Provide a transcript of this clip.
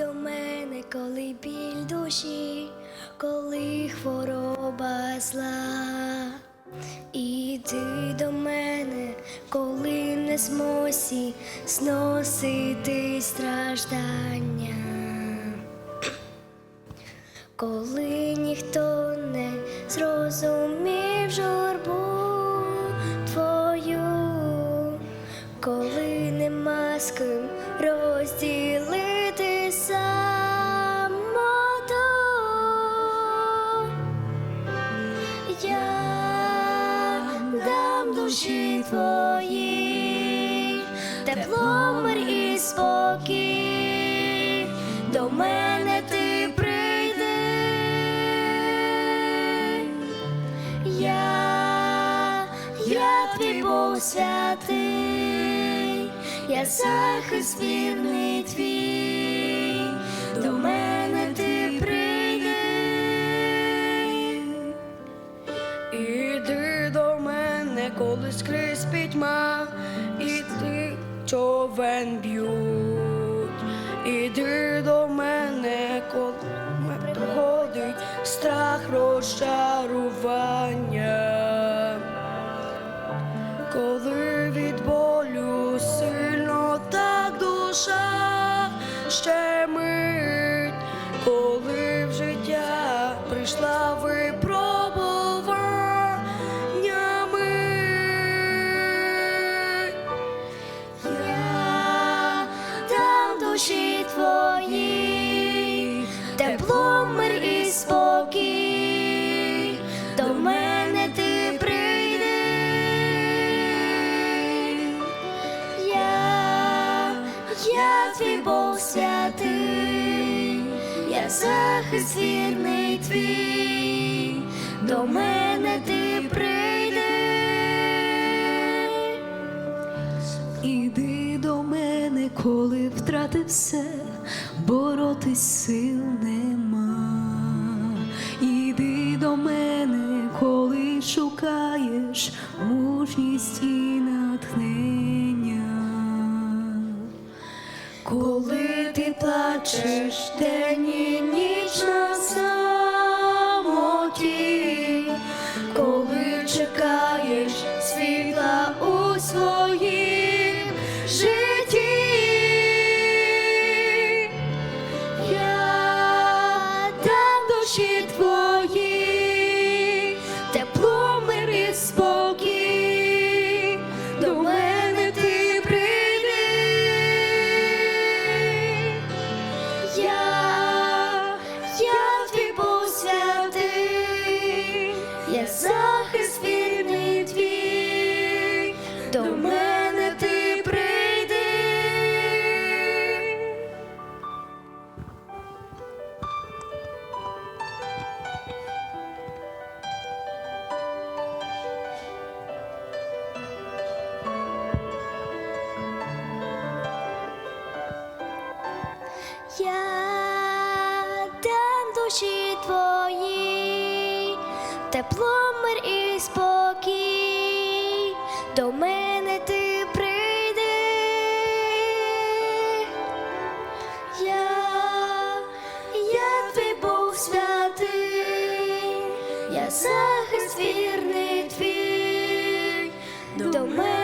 До мене, коли біль душі, коли хвороба зла. Іди до мене, коли не змосі зносити страждання. Коли ніхто не зрозумів журбу твою, коли нема з ким розділити самоту, я дам душі твої, тепло, мир і спокій, до мене ти прийди. Я, я твій Бог святий, я захист вірний твій, скрізь пітьма, і ти човен б'ють. Іди до мене, коли приходить страх розчарування. Коли від болю сильно так душа щемить, коли в життя прийшла випробуваннями. Твій Бог святий, я захист вірний твій, до мене ти прийди. Іди до мене, коли втратив все, боротись сил нема. Іди до мене, коли шукаєш мужність і натхнення. czyż te nie Я дам душі твої, тепло, мир і спокій, до мене ти прийди. Я, я твій Бог святий, я захист вірний твій, до мене